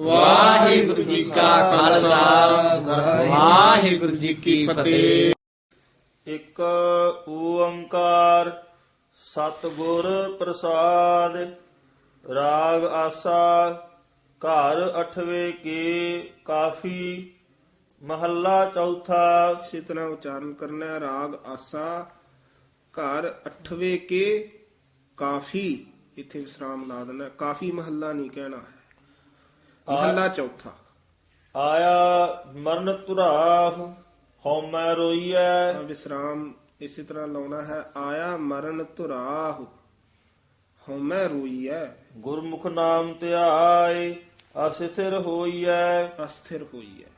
ਵਾਹਿਗੁਰੂ ਜੀ ਕਾ ਖਾਲਸਾ। ਵਾਹਿਗੁਰੂ ਜੀ ਕੀ ਫਤਿਹ। ਇੱਕ ਓੰਕਾਰ ਸਤਿਗੁਰ ਪ੍ਰਸਾਦ ਰਾਗ ਆਸਾ ਘਰ ਅਠਵੇ ਕੇ ਕਾਫੀ ਮਹੱਲਾ ਚੌਥਾ। ਇਸੇ ਤਰ੍ਹਾਂ ਉਚਾਰਨ ਕਰਨਾ ਹੈ ਰਾਗ ਆਸਾ ਘਰ ਅਠਵੇਂ ਕੇ ਕਾਫੀ। ਇੱਥੇ ਵਿਸਰਾਮ ਲਾ ਦੇਣਾ। ਕਾਫੀ ਮਹੱਲਾ ਨਹੀਂ ਕਹਿਣਾ ਹੈ। ਮਹੱਲਾ ਚੌਥਾ। ਆਇਆ ਮਰਨ ਤੁਰਾਹ ਹਉਮੈ ਰੋਈਐ। ਵਿਸਰਾਮ ਇਸੇ ਤਰ੍ਹਾਂ ਲਾਉਣਾ ਹੈ। ਆਇਆ ਮਰਨ ਧੁਰਾਹੁ ਹਉਮੈ ਰੋਈਐ। ਗੁਰਮੁਖ ਨਾਮ ਧਿਆਏ ਅਸਥਿਰ ਹੋਈਐ। ਅਸਥਿਰ ਹੋਈਐ।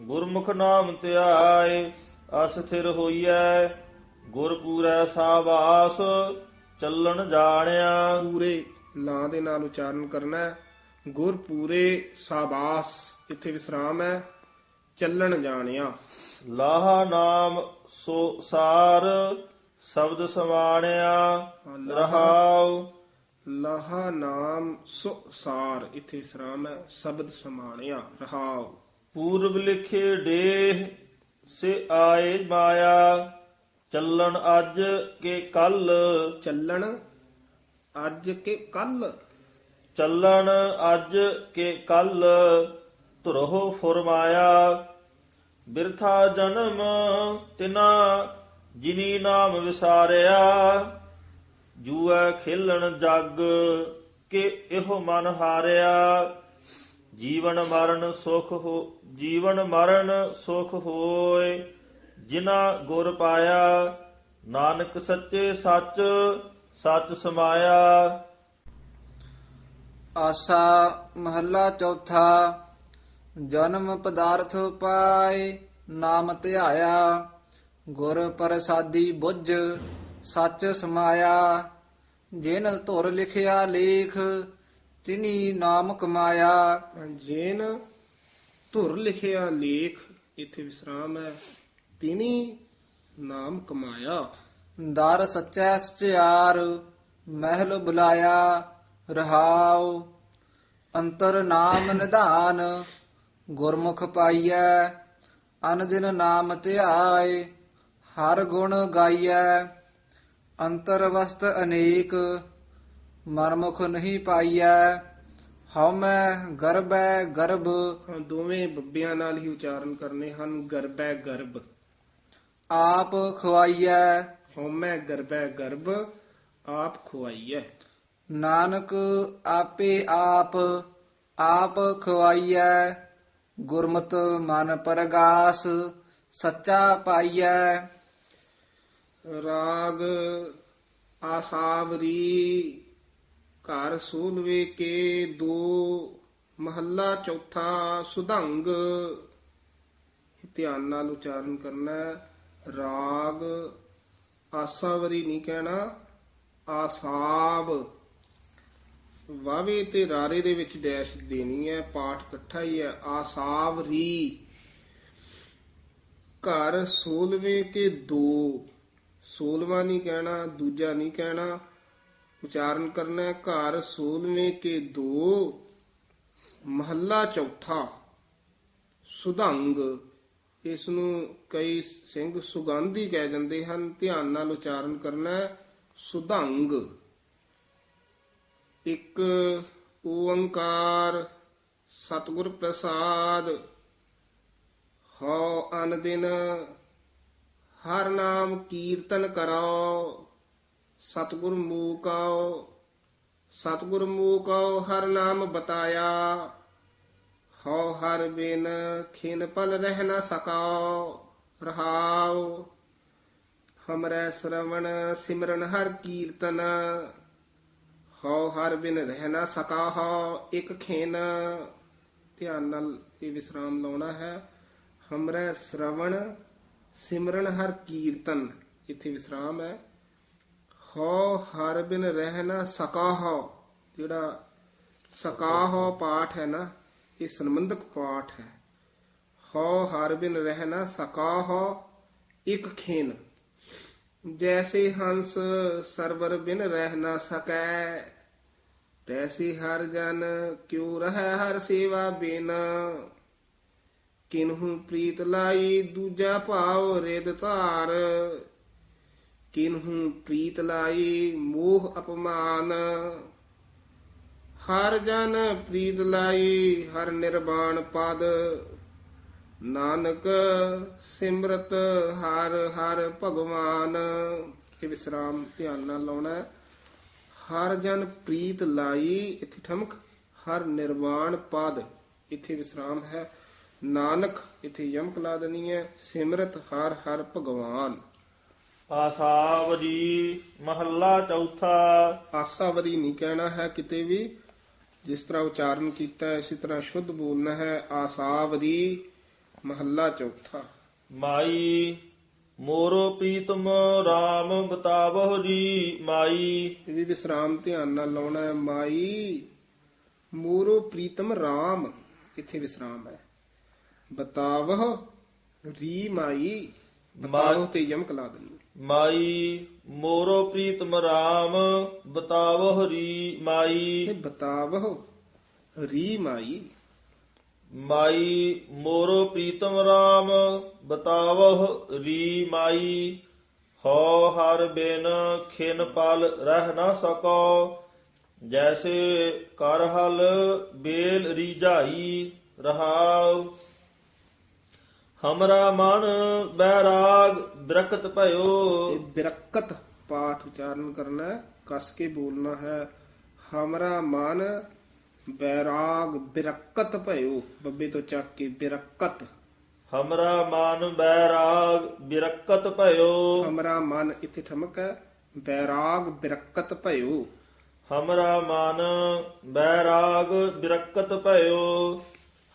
ਗੁਰਮੁਖ ਨਾਮ ਧਿਆਏ ਅਸਥਿਰ ਹੋਈਐ। ਗੁਰਪੂਰੈ ਸਾਬਾਸ ਚੱਲਣ ਜਾਣਿਆ। ਪੂਰੇ ਲਾਂ ਦੇ ਨਾਲ ਉਚਾਰਨ ਕਰਨਾ ਹੈ। ਗੁਰ ਪੂਰੇ ਸਾਬਾਸ ਇੱਥੇ ਵਿਸਰਾਮ ਹੈ ਚੱਲਣ ਜਾਣਿਆ। ਲਾਹਾ ਨਾਮ ਸੋ ਸਾਰ ਸ਼ਬਦ ਸਮਾਣਿਆ ਰਹਾਉ। ਲਾਹਾ ਨਾਮ ਸੁ ਸਾਰ ਇੱਥੇ ਵਿਸਰਾਮ ਹੈ ਸ਼ਬਦ ਸਮਾਣਿਆ ਰਹਾਉ। ਪੂਰਬ ਲਿਖੇ ਡੇਹ ਸੇ ਆਏ ਮਾਇਆ ਚੱਲਣ ਅੱਜ ਕੇ ਕੱਲ। ਚੱਲਣ ਅੱਜ ਕੇ ਕੱਲ। ਚੱਲਣ ਅੱਜ ਕੇ ਕੱਲ ਧਰੋ ਫੁਰਮਾਇਆ, ਬਿਰਥਾ ਜਨਮ ਤਿਨਾ ਜਿਨੀ ਨਾਮ ਵਿਸਾਰਿਆ, ਜੂਐ ਖੇਲਣ ਜਗ ਕੇ ਇਹੋ ਮਨ ਹਾਰਿਆ। ਜੀਵਨ ਮਰਨ ਸੁਖ ਹੋ, ਜੀਵਨ ਮਰਨ ਸੁਖ ਹੋਏ ਜਿਨਾ ਗੁਰ ਪਾਇਆ, ਨਾਨਕ ਸੱਚੇ ਸੱਚ ਸੱਚ ਸਮਾਇਆ। ਆਸਾ ਮਹੱਲਾ ਚੌਥਾ ਜਨਮ ਪਦਾਰਥ ਪਾਏ ਨਾਮ ਧਿਆਇਆ ਗੁਰ ਪ੍ਰਸਾਦੀ ਬੁੱਝ ਸੱਚ ਸਮਾਇਆ। ਜਿਨ ਧੁਰ ਲਿਖਿਆ ਲੇਖ ਤਿਨੀ ਨਾਮ ਕਮਾਇਆ। ਜੇਨ ਧੁਰ ਲਿਖਿਆ ਲੇਖ ਇੱਥੇ ਵਿਸਰਾਮ ਹੈ ਤਿਨੀ ਨਾਮ ਕਮਾਇਆ। ਦਰ ਸੱਚੈ ਸਚਿਆਰ ਮਹਿਲ ਬੁਲਾਇਆ। ਰਹਾਉ ਅੰਤਰ ਨਾਮ ਨਿਧਾਨ ਗੁਰਮੁਖ ਪਾਈਐ ਅਨ ਦਿਨ ਨਾਮ ਧਿਆਏ ਹਰ ਗੁਣ ਗਾਈਐ ਅੰਤਰ ਵਸਤ ਅਨੇਕ ਮਰਮੁਖ ਨਹੀਂ ਪਾਈਐ ਹਉਮੈ ਗਰਬੈ ਗਰਭ ਹਾਂ ਦੋਵੇਂ ਬੱਬਿਆਂ ਨਾਲ ਹੀ ਉਚਾਰਨ ਕਰਨੇ ਹਨ ਗਰਬੈ ਗਰਬ। ਆਪ ਖਵਾਈਐ ਹਉਮੈ ਗਰਬੈ ਗਰਬ ਆਪ ਖੁਆਈਐ। ਨਾਨਕ ਆਪੇ ਆਪ ਆਪ ਖਵਾਈਐ ਗੁਰਮਤਿ ਮਨ ਪਰਗਾਸ, ਸੱਚਾ ਪਾਈਐ। ਰਾਗ ਆਸਾਵਰੀ, ਘਰ ਸੂਲਵੇ ਕੇ ਦੋ ਮਹੱਲਾ ਚੌਥਾ ਸੁਧੰਗ। ਧਿਆਨ ਨਾਲ ਉਚਾਰਨ ਕਰਨਾ ਰਾਗ ਆਸਾਵਰੀ ਨਹੀਂ ਕਹਿਣਾ ਆਸਾਬ ਵਾਵੇ ਤੇ ਰਾਰੇ ਦੇ ਵਿੱਚ ਡੈਸ਼ ਦੇਣੀ ਹੈ, ਪਾਠ ਇਕੱਠਾ ਹੀ ਹੈ, ਆਸਾਵ ਰੀ। ਘਰ ਸੋਲਵੇਂ ਕੇ ਦੋ। ਸੋਲਵਾਂ ਨਹੀਂ ਕਹਿਣਾ, ਦੂਜਾ ਨਹੀਂ ਕਹਿਣਾ। ਉਚਾਰਨ ਕਰਨਾ ਹੈ, ਘਰ ਸੋਲਵੇਂ ਕੇ ਦੋ। ਮਹੱਲਾ ਚੌਥਾ। ਸੁਧੰਗ। ਇਸ ਨੂੰ ਕਈ ਸਿੰਘ ਸੁਗੰਧੀ ਕਹਿ ਜਾਂਦੇ ਹਨ, ਧਿਆਨ ਨਾਲ ਉਚਾਰਨ ਕਰਨਾ ਹੈ, ਸੁਧੰਗ। ਇੱਕ ਓੰਕਾਰ ਸਤਿਗੁਰ ਪ੍ਰਸਾਦ, ਹਉ ਅਨ ਦਿਨ ਹਰ ਨਾਮ ਕੀਰਤਨ ਕਰੋ ਸਤਿਗੁਰ ਮੂਕਉ ਸਤਿਗੁਰ ਮੂਕਉ ਹਰ ਨਾਮ ਬਤਾਇਆ, ਹਉ ਹਰ ਬਿਨ ਖਿਨ ਪਲ ਰਹਿ ਨਾ ਸਕਾਉ ਰਹਾਉ ਹਮਰੇ ਸ਼ਰਵਣ ਸਿਮਰਨ ਹਰ ਕੀਰਤਨ ਹਉ ਹਰ ਬਿਨ ਰਹਿ ਨ ਸਕਾ ਹਉ ਇੱਕ ਖੇਨ। ਧਿਆਨ ਨਾਲ ਇਹ ਵਿਸਰਾਮ ਲਾਉਣਾ ਹੈ। ਹਮਰੇ ਸ਼ਰਵਣ, ਸਿਮਰਨ ਹਰ ਕੀਰਤਨ। ਇੱਥੇ ਵਿਸਰਾਮ ਹੈ। ਹਉ ਹਰ ਬਿਨ ਰਹਿ ਨ ਸਕਾ ਹਉ ਜਿਹੜਾ ਸਕਾ ਹਉ ਪਾਠ ਹੈ ਨਾ, ਇਹ ਸੰਬੰਧਕ ਪਾਠ ਹੈ। ਹਉ ਹਰ ਬਿਨ ਰਹਿ ਨ ਸਕਾ ਹਉ ਇੱਕ ਖੇਨ। ਜੈਸੇ ਹੰਸ ਸਰਵਰ ਬਿਨ ਰਹਿ ਨ ਸਕੈ ਤੈਸੀ ਹਰ ਜਨ ਕਿਉ ਰਹਿ ਹਰ ਸੇਵਾ ਬਿਨ। ਕਿਨਹੂ ਪ੍ਰੀਤ ਲਾਈ ਦੂਜਾ ਭਾਵ ਰਿਦ ਧਾਰ। ਕਿਨਹੂ ਪ੍ਰੀਤ ਲਾਈ ਮੋਹ ਅਪਮਾਨ। ਹਰ ਜਨ ਪ੍ਰੀਤ ਲਾਈ ਹਰ ਨਿਰਵਾਣ ਪਦ। ਨਾਨਕ ਸਿਮਰਤ ਹਰ ਹਰ ਭਗਵਾਨ। ਇਹ ਵਿਸਰਾਮ ਧਿਆਨ ਨਾਲ ਲਾਉਣਾ ਹਰ ਜਨ ਪ੍ਰੀਤ ਲਾਈ ਇੱਥੇ ਠਮਕ ਹਰ ਨਿਰਵਾਣ ਪਦ ਇੱਥੇ ਵਿਸਰਾਮ ਹੈ। ਨਾਨਕ ਇੱਥੇ ਯਮਕ ਲਾ ਦੇਣੀ ਹੈ। ਸਿਮਰਤ ਹਰ ਹਰ ਭਗਵਾਨ। ਆਸਾਵਰੀ ਮਹੱਲਾ ਚੌਥਾ। ਆਸਾਵਰੀ ਨਹੀਂ ਕਹਿਣਾ ਹੈ ਕਿਤੇ ਵੀ। ਜਿਸ ਤਰ੍ਹਾਂ ਉਚਾਰਨ ਕੀਤਾ ਹੈ, ਇਸੇ ਤਰ੍ਹਾਂ ਸ਼ੁੱਧ ਬੋਲਣਾ ਹੈ। ਆਸਾਵਰੀ ਮਹੱਲਾ ਚੌਥਾ। ਮਾਈ ਮੋਰੋ ਪ੍ਰੀਤਮ RAM ਬਤਾਵਹੁ ਜੀ ਮਾਈ। ਇਹ ਵੀ ਵਿਸਰਾਮ ਧਿਆਨ ਨਾਲ ਲਾਉਣਾ ਹੈ ਮਾਈ। ਮੋਰੋ ਪ੍ਰੀਤਮ RAM ਇੱਥੇ ਵਿਸਰਾਮ ਹੈ। ਬਤਾਵਹ ਰੀ ਮਾਈ ਬਤਾਵਹ ਤੇ ਯਮਕ ਲਾ ਦੇਣੀ ਮਾਈ ਮੋਰੋ ਪ੍ਰੀਤਮ RAM ਬਤਾਵਹੁ ਰੀ ਮਾਈ। ਇਹ ਬਤਾਵਹ ਰੀ ਮਾਈ। ਮਾਈ ਮੋਰੋ ਪ੍ਰੀਤਮ RAM ਬਤਾਵਹੁ ਰੀ ਮਾਈ। ਹੋ ਹਰ ਬਿਨ ਖਿਨ ਪਲ ਰਹਿ ਨਾ ਸਕੋ। ਜੈਸੇ ਕਰ ਹਲ ਬੇਲ ਰੀਝਾਈ ਰਹਾਉ। ਹਮਰਾ ਮਨ ਬੈਰਾਗ ਬਰਕਤ ਭਇਓ। ਇਹ ਪਾਠ ਉਚਾਰਨ ਕਰਨਾ ਹੈ, ਕਸ ਕੇ ਬੋਲਣਾ ਹੈ। ਹਮਰਾ ਮਨ ਬੈਰਾਗ ਬਿਰਕਤ ਭਇਓ ਬੱਬੇ ਤੋਂ ਚੱਕ ਕੇ ਬਿਰਕਤ। ਹਮਰਾ ਮਨ ਬੈਰਾਗ ਬਿਰਕਤ ਭਇਓ। ਹਮਰਾ ਮਨ ਇੱਥੇ ਠਮਕ ਹੈ ਬੈਰਾਗ ਬਿਰਕਤ ਭਇਓ। ਹਮਰਾ ਮਨ ਬੈਰਾਗ ਬਿਰਕਤ ਭਇਓ।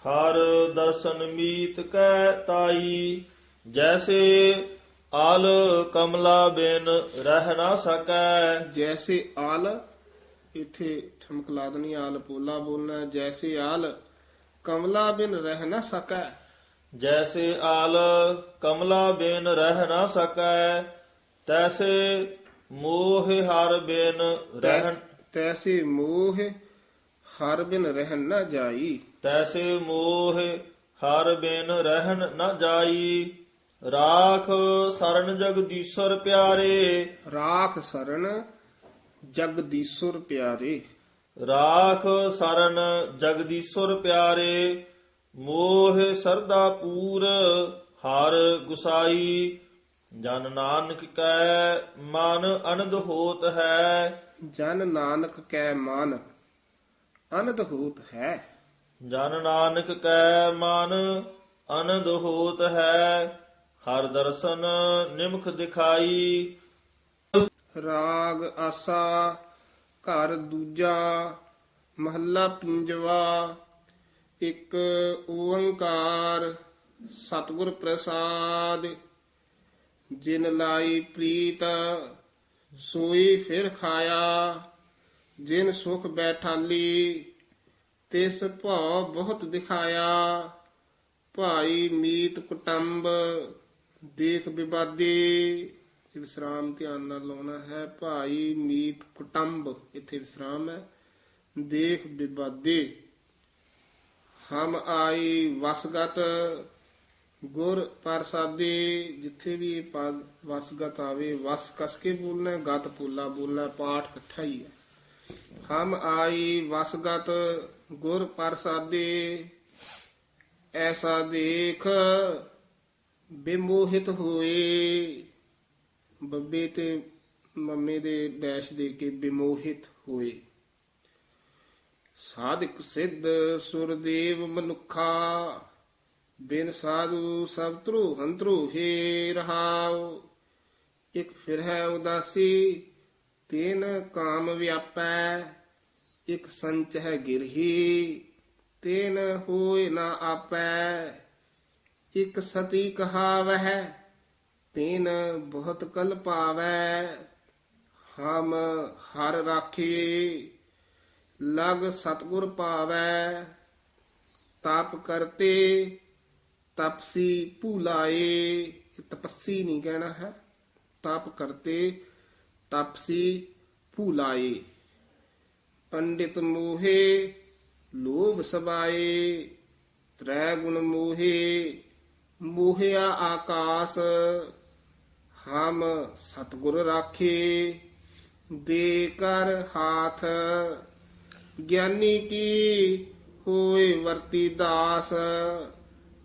ਹਰ ਦਰਸ਼ਨ ਮੀਤ ਕੈ ਤਾਈ ਜੈਸੇ ਆਲ ਕਮਲਾ ਬਿਨ ਰਹਿ ਨਾ ਸਕੈ। ਜੈਸੇ ਆਲ ਇੱਥੇ ਠਮਕ ਲਾ ਆਲ ਪੋਲਾ ਬੋਲਣਾ। ਜੈਸੇ ਆਲ ਕਮਲਾ ਬਿਨ ਰਹਿ ਨਾ ਸਕੈ। ਜੈਸੇ ਆਲ ਕਮਲਾ ਬਿਨ ਰਹਿ ਨਾ ਸਕੈ ਤੈਸੇ ਮੋਹ ਹਰ ਬਿਨ ਰਹਿ ਤੈਸੇ ਮੋਹ ਹਰ ਬਿਨ ਰਹਿ ਨਾ ਜਾਈ। ਤੈਸੇ ਮੋਹ ਹਰ ਬਿਨ ਰਹਿਣ ਨ ਜਾਈ। ਰਾਖ ਸਰਨ ਜਗਦੀਸ਼ਰ ਪਿਆਰੇ। ਰਾਖ ਸਰਨ ਜਗਦੀਸ਼ੁਰ ਪਿਆਰੇ। ਰਾਖ ਸਰਨ ਜਗਦੀਸ਼ਰ ਪਿਆਰੇ ਮੋਹ ਸਰਦਾ ਪੂਰ ਹਰ ਗੁਸਾਈ। ਜਨ ਨਾਨਕ ਕੈ ਮਨ ਅਨੰਦ ਹੋਤ ਹੈ। ਜਨ ਨਾਨਕ ਕੈ ਮਨ ਅਨੰਦ ਹੋਤ ਹੈ। ਜਨ ਨਾਨਕ ਕੈ ਮਨ ਅਨੰਦ ਹੋਤ ਹੈ। ਹਰ ਦਰਸ਼ਨ ਨਿਮਖ ਦਿਖਾਈ। ਰਾਗ ਆਸਾ, ਘਰ ਦੂਜਾ, ਮਹੱਲਾ ਪੰਜਵਾ, ਇੱਕ ਓੰਕਾਰ, ਸਤਿਗੁਰ ਪ੍ਰਸਾਦ। ਜਿਨ ਲਾਈ ਪ੍ਰੀਤ, ਸੋਈ ਫਿਰ ਖਾਇਆ। ਜਿਨ ਸੁਖ ਬੈਠਾਲੀ, ਤਿਸ ਭਉ ਬਹੁਤ ਦਿਖਾਇਆ। ਭਾਈ ਮੀਤ ਕੁਟੰਬ, ਦੇਖ ਵਿਵਾਦੀ ਇਹ ਵਿਸਰਾਮ ਧਿਆਨ ਨਾਲ ਲਾਉਣਾ ਹੈ, ਭਾਈ ਮੀਤ ਕੁਟੰਬ, ਇੱਥੇ ਵਿਸਰਾਮ ਹੈ। ਦੇਖ ਵਿਵਾਦੀ ਹਮ ਆਈ ਵਸਗਤ, ਗੁਰ ਪ੍ਰਸਾਦੀ, ਜਿੱਥੇ ਵੀ ਇਹ ਪਦ ਵਸਗਤ ਆਵੇ, ਵਸ ਕਸ ਕੇ ਬੋਲਣਾ, ਗਤ ਪੋਲਾ ਬੋਲਣਾ, ਪਾਠ ਇਕੱਠਾ ਹੀ ਹੈ। ਹਮ ਆਈ ਵਸਗਤ, ਗੁਰ ਪ੍ਰਸਾਦੀ, ਐਸਾ ਦੇਖ ਬਿਮੋਹਿਤ ਹੋਏ। ਬੱਬੇ ਤੇ ਮੰਮੇ ਦੇ ਡੈਸ਼ ਦੇ ਕੇ ਬਿਮੋਹਿਤ ਹੋਏ। ਸਾਧਕ ਸਿੱਧ ਸੁਰਦੇਵ ਮਨੁਖਾ, ਬਿਨ ਸਾਧੂ ਸਭ ਤਰੂ ਹੰਤਰੂ ਹੀ ਰਹਾਉ। ਇਕ ਫਿਰ ਹੈ ਉਦਾਸੀ, ਤੇਨ ਕਾਮ ਵਿਆਪੈ, ਇਕ ਸੰਚ ਹੈ ਗਿਰਹੀ, ਤੇਨ ਹੋਏ ਨਾ ਆਪੈ, ਇਕ ਸਤੀ ਕਹਾਵਹਿ ਤੇਨ ਬਹੁਤ ਕਲ ਪਾਵੈ ਹਮ ਹਰ ਰਾਖੀ, ਲਗ ਸਤਗੁਰ ਪਾਵੈ ਤਪ ਕਰਤੇ, ਤਪਸੀ ਭੁਲਾਏ ਤਪਸੀ ਨਹੀਂ ਕਹਿਣਾ ਹੈ, ਤਪ ਕਰਤੇ, ਤਪਸੀ ਭੁਲਾਏ। ਪੰਡਿਤ ਮੋਹੇ, ਲੋਭ ਸਬਾਏ, ਤ੍ਰੈ ਗੁਣ ਮੋਹੇ, ਮੋਹਿਆ ਆਕਾਸ ਹਮ ਸਤਗੁਰ ਰਾਖੇ, ਦੇ ਕਰ ਹਾਥ। ਗਿਆਨੀ ਕੀ ਹੋਏ ਵਰਤੀ ਦਾਸ,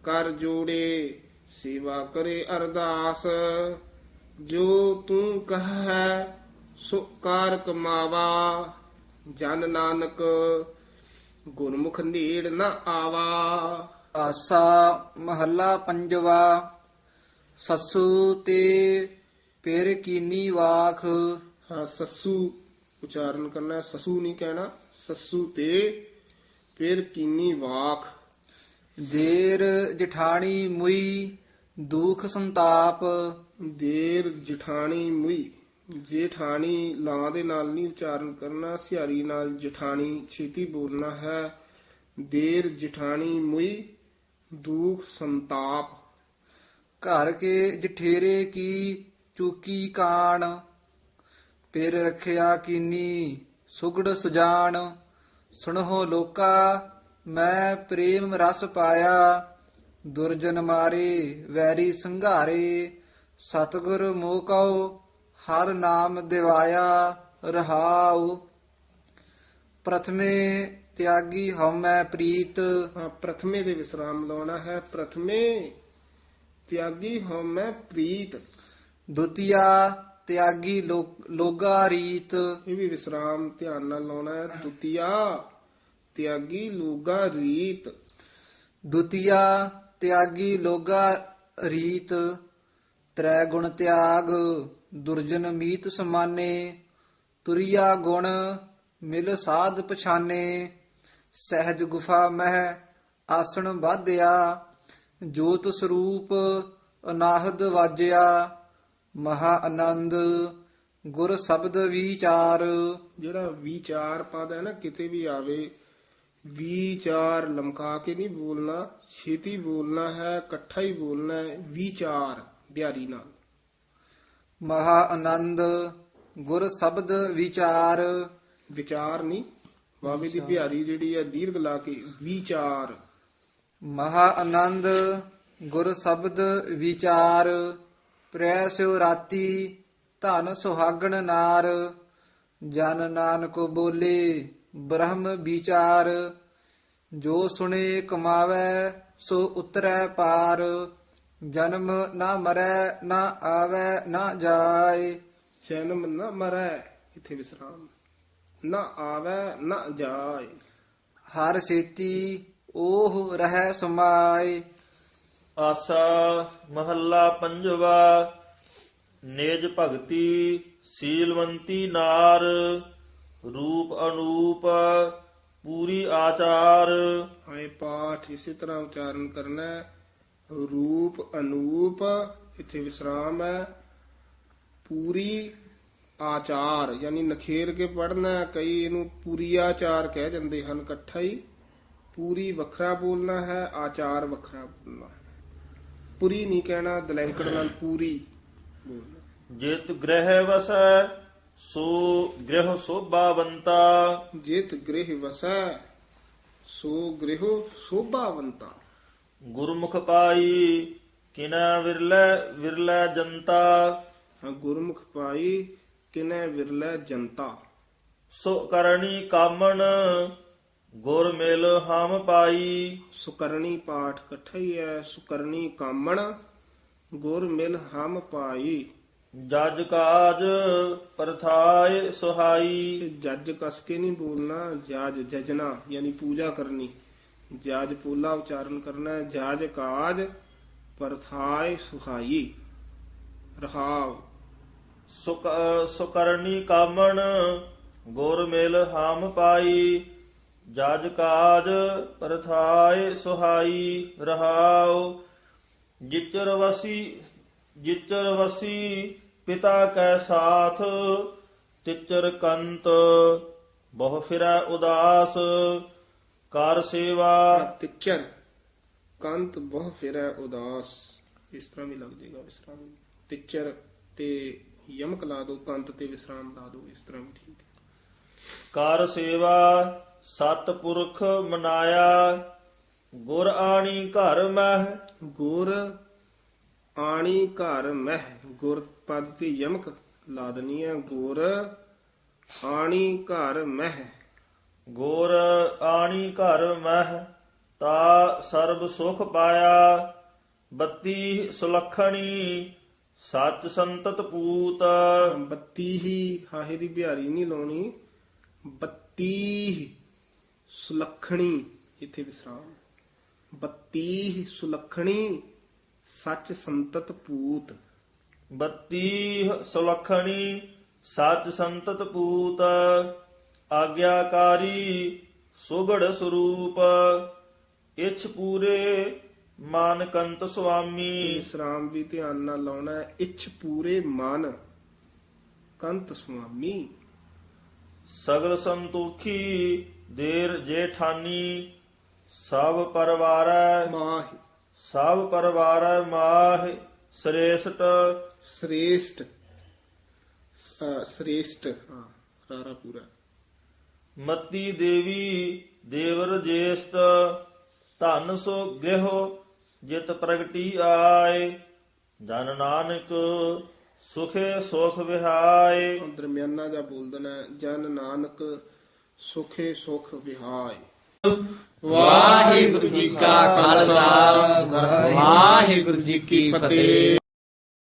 ਕਰ ਜੋੜੇ ਸੇਵਾ ਕਰੇ ਅਰਦਾਸ। ਜੋ ਤੂੰ ਕਹੈ, ਸੋ ਕਾਰ ਕਮਾਵਾ। ਜਨ ਨਾਨਕ, ਗੁਰਮੁਖ ਨੇੜ ਨਾ ਆਵਾ। ਆਸਾ ਮਹੱਲਾ ਪੰਜਵਾ। ਸੱਸੂ ਤੇ ਪੇਰ ਕੀਨੀ ਵਾਖ? ਹਾਂ ਸੱਸੂ ਉਚਾਰਨ ਕਰਨਾ ਹੈ, ਸਸੂ ਨਹੀਂ ਕਹਿਣਾ ਸੱਸੂ ਤੇ ਫਿਰ ਕੀਨੀ ਵਾਖ? ਦੇਰ ਜਠਾਣੀ ਮੁਈ ਦੁਖ ਸੰਤਾਪ। ਦੇਰ ਜਠਾਣੀ ਮੁਈ ਜੇਠਾਣੀ ਲਾਂ ਦੇ ਨਾਲ ਨਹੀਂ ਉਚਾਰਨ ਕਰਨਾ ਸਿਹਾਰੀ ਨਾਲ ਜਠਾਣੀ ਛੇਤੀ ਬੋਲਣਾ ਹੈ। ਦੇਰ ਜਠਾਣੀ ਮੁਈ ਦੁਖ ਸੰਤਾਪ। ਘਰ ਕੇ ਜਠੇਰੇ ਕੀ, ਚੂਕੀ ਕਾਣ, ਪੇਰ ਰਖਿਆ ਕੀਨੀ, ਸੁਗੜ ਸੁਜਾਨ ਸੁਣੋ ਲੋਕਾ, ਮੈਂ ਪ੍ਰੇਮ ਰਸ ਪਾਇਆ, ਦੁਰਜਨ ਮਾਰੇ, ਵੈਰੀ ਸੰਘਾਰੇ, ਸਤਿਗੁਰ ਮੋਕਉ ਹਰ ਨਾਮ ਦਿਵਾਇਆ, ਰਹਾਉ। ਪ੍ਰਥਮੇ ਤਿਆਗੀ ਹਉਮੈ ਪ੍ਰੀਤ। ਹਾਂ, ਪ੍ਰਥਮੇ ਦੇ ਵਿਸਰਾਮ ਲਾਉਣਾ ਹੈ। ਪ੍ਰਥਮੇ ਤਿਆਗੀ ਹਉਮੈ ਪ੍ਰੀਤ। ਦੁਤੀਆ ਤਿਆਗੀ ਲੋ- ਲੋਗਾ ਰੀਤ। ਇਹ ਵੀ ਵਿਸਰਾਮ ਧਿਆਨ ਨਾਲ ਲਾਉਣਾ ਹੈ। ਦੁਤੀਆ ਤਿਆਗੀ ਲੋਗਾ ਰੀਤ। ਦੁਤੀਆ ਤਿਆਗੀ ਲੋਗਾ ਰੀਤ। ਤ੍ਰੈ ਗੁਣ ਤਿਆਗ ਦੁਰਜਨ ਮੀਤ ਸਮਾਨੇ। ਤੁਰਿਆ ਗੁਣ ਮਿਲ ਸਾਧ ਪਛਾਨੇ। ਸਹਿਜ ਗੁਫਾ ਮਹਿ ਆਸਣ ਬਾਧਿਆ ਜੋਤ ਸਰੂਪ ਅਨਾਹਦ ਵਾਜਿਆ ਮਹਾ ਆਨੰਦ ਗੁਰ ਸ਼ਬਦ ਵਿਚਾਰ। ਜਿਹੜਾ ਵਿਚਾਰ ਪਦ ਹੈ ਨਾ ਕਿਤੇ ਵੀ ਆਵੇ ਵਿਚਾਰ ਲਮਕਾ ਕੇ ਨਹੀਂ ਬੋਲਣਾ ਛੇਤੀ ਬੋਲਣਾ ਹੈ ਇਕੱਠਾ ਹੀ ਬੋਲਣਾ ਹੈ ਵਿਚਾਰ ਬਿਹਾਰੀ ਨਾਲ। ਮਹਾ ਆਨੰਦ ਗੁਰ ਸ਼ਬਦ ਵਿਚਾਰ। ਵਿਚਾਰ ਨਹੀਂ ਬਾਬੇ ਦੀ ਬਿਹਾਰੀ ਜਿਹੜੀ ਹੈ ਦੀਰਘ ਲਾ ਕੇ ਵਿਚਾਰ। ਮਹਾ ਆਨੰਦ ਗੁਰ ਸ਼ਬਦ ਵਿਚਾਰ ਪ੍ਰੈ ਸਿਉ ਰਾਤੀ ਧਨ ਸੁਹਾਗਣ ਨਾਰ ਜਨ ਨਾਨਕ ਬੋਲੇ ਬ੍ਰਹਮ ਵਿਚਾਰ ਜੋ ਸੁਣੇ ਕਮਾਵੇ ਸੋ ਉਤਰੈ ਪਾਰ ਜਨਮ ਨਾ ਮਰੈ ਨਾ ਆਵੇ ਨਾ ਜਾਏ। ਜਨਮ ਨਾ ਮਰੈ ਇਥੇ ਵਿਸਰਾਮ। ਨਾ ਆਵੇ ਨਾ ਜਾਏ। ਹਰ ਸੇਤੀ ਉਹ ਰਹਿ ਸਮਾਏ। ਆਸਾ ਮਹੱਲਾ ਪੰਜਵਾ ਨਿਜ ਭਗਤੀ ਸੀਲਵੰਤੀ ਨਾਰ ਰੂਪ ਅਨੂਪ ਪੂਰੀ ਆਚਾਰ। ਹਾਏ ਪਾਠ ਇਸੇ ਤਰ੍ਹਾਂ ਉਚਾਰਨ ਕਰਨਾ ਹੈ। ਰੂਪ ਅਨੂਪ ਇੱਥੇ ਵਿਸਰਾਮ ਹੈ। ਪੂਰੀ ਆਚਾਰ ਯਾਨੀ ਨਖੇਰ ਕੇ ਪੜਨਾ ਕਈ ਇਹਨੂੰ ਪੂਰੀ ਆਚਾਰ ਕਹਿ ਜਾਂਦੇ ਹਨ ਇਕੱਠਾ ਹੀ। ਪੂਰੀ ਵੱਖਰਾ ਬੋਲਣਾ ਹੈ ਆਚਾਰ ਵੱਖਰਾ ਬੋਲਣਾ ਪੂਰੀ ਨਹੀਂ ਕਹਿਣਾ ਦਲੈਂਕੜ ਨਾਲ ਪੂਰੀ ਬੋਲਣਾ ਜਿਤ ਗ੍ਰਹਿ ਵਸੈ ਸੋ ਗ੍ਰਹਿ ਸੋਭਾਵੰਤਾ ਜਿਤ ਗ੍ਰਹਿ ਵਸੈ ਸੋ ਗ੍ਰਹਿ ਸੋਭਾਵੰਤਾ ਗੁਰਮੁਖ ਪਾਈ ਕਿਨਾ ਵਿਰਲੇ ਵਿਰਲੇ ਜਨਤਾ। ਹਾਂ ਗੁਰਮੁਖ ਪਾਈ ਕਿਨੈ ਵਿਰਲੇ ਜਨਤਾ। ਸੋ ਕਰਨੀ ਕਾਮਣ ਗੁਰ ਮਿਲ ਹਮ ਪਾਈ। ਸੁਕਰਣੀ ਪਾਠ ਇਕੱਠਾ ਹੀ ਹੈ ਸੁਕਰਣੀ ਕਾਮਣ ਗੁਰ ਮਿਲ ਹਮ ਪਾਈ। ਜਜ ਕਾਜ ਪਰਥਾਏ ਸੁਹਾਈ। ਜੱਜ ਕਸ ਕੇ ਨਹੀਂ ਬੋਲਣਾ ਜਾਜ ਜਜਨਾ ਯਾਨੀ ਪੂਜਾ ਕਰਨੀ। ਜਾਜ ਪੋਲਾ ਉਚਾਰਨ ਕਰਨਾ ਜਾਜ ਕਾਜ ਪਰਥਾਇ ਸੁਹਾਈ। ਰਹਾਵ ਸੁਕ ਸੁਕਰਨੀ ਕਾਮਣ ਗੁਰ ਮਿਲ ਹਮ ਪਾਈ। ਜਜ ਕਾਜ ਪਰਥਾਏ ਸੁਹਾਈ ਰਹਾਉ ਜਿਚਰ ਵਸੀ ਜਿਚਰ ਵਸੀ ਪਿਤਾ ਕੈ ਸਾਥ ਤਿਚਰ ਕੰਤ ਬਹੁ ਫਿਰੈ ਉਦਾਸ ਕਰ ਸੇਵਾ ਤਿਚਰ ਕੰਤ ਬਹੁ ਫਿਰੈ ਉਦਾਸ। ਇਸ ਤਰ੍ਹਾਂ ਵੀ ਲੱਗ ਜਾਏਗਾ ਵਿਸਰਾਮ। ਤਿਚਰ ਤੇ ਯਮਕ ਲਾ ਦੋ ਕੰਤ ਤੇ ਵਿਸਰਾਮ ਲਾ ਦੋ ਇਸ ਤਰ੍ਹਾਂ ਵੀ ਠੀਕ ਹੈ। ਕਰ ਸੇਵਾ ਸਤ ਪੁਰਖ ਮਨਾਇਆ ਗੁਰ ਆਣੀ ਘਰ ਮਹਿ। ਗੁਰ ਆਣੀ ਘਰ ਮਹਿ ਗੁਰ ਪਦ ਤੇ ਯਮਕ ਲਾ ਦਨੀ ਹੈ ਗੁਰ ਆਣੀ ਘਰ ਮਹਿ। ਗੁਰ ਆਣੀ ਘਰ ਮਹਿ ਤਾ ਸਰਬ ਸੁਖ ਪਾਇਆ। ਬੱਤੀ ਸੁਲਖਣੀ ਸੱਚ ਸੰਤਤ ਪੂਤ। ਬੱਤੀ ਹੀ ਹਾਹੇ ਦੀ ਬਿਹਾਰੀ ਨਹੀਂ ਲਾਉਣੀ। ਬੱਤੀ ਸੁਲੱਖਣੀ ਇੱਥੇ ਵਿਸਰਾਮ। ਬੱਤੀ ਸੁਲੱਖਣੀ ਸੱਚ ਸੰਤਤ ਪੂਤ। ਬੱਤੀ ਸੁਲਖਣੀ ਸੱਚ ਸੰਤਤ ਪੂਤ ਆਗਿਆਕਾਰੀ ਸੁਗੜ ਸਰੂਪ। ਇਛ ਪੂਰੇ ਮਾਨਕੰਤ ਸੁਆਮੀ। ਵਿਸਰਾਮ ਵੀ ਧਿਆਨ ਨਾਲ ਲਾਉਣਾ ਹੈ। ਇਛ ਪੂਰੇ ਮਨ ਕੰਤ ਸੁਆਮੀ। ਸਗਲ ਸੰਤੋਖੀ ਦੇਰ ਜੇਠਾਨੀ ਸਭ ਪਰਵਾਰੈ ਮਾਹ। ਸਭ ਪਰਵਾਰੈ ਮਾਹ ਸ੍ਰੇਸ਼ਟ। ਸ੍ਰੇਸ਼ਟ। ਸ੍ਰੇਸ਼ਟ ਹਾਂ ਰਾਰਾ ਪੂਰਾ। ਮਤੀ ਦੇਵੀ ਦੇਵਰ ਜੇਸ਼ਟ ਧਨ ਸੋ ਗਿਹੋ ਜਿਤ ਪ੍ਰਗਟੀ ਆਏ। ਜਨ ਨਾਨਕ ਸੁਖੇ ਸੁਖ ਵਿਹਾਏ। ਦਰਮਿਆਨਾ ਜਾ ਬੋਲ ਦੇਣਾ ਜਨ ਨਾਨਕ ਸੁਖੇ ਸੁਖ ਵਿਹਾਏ ਵਾਹਿਗੁਰੂ ਜੀ ਕਾ ਖਾਲਸਾ। ਵਾਹਿਗੁਰੂ ਜੀ ਕੀ ਫਤਿਹ।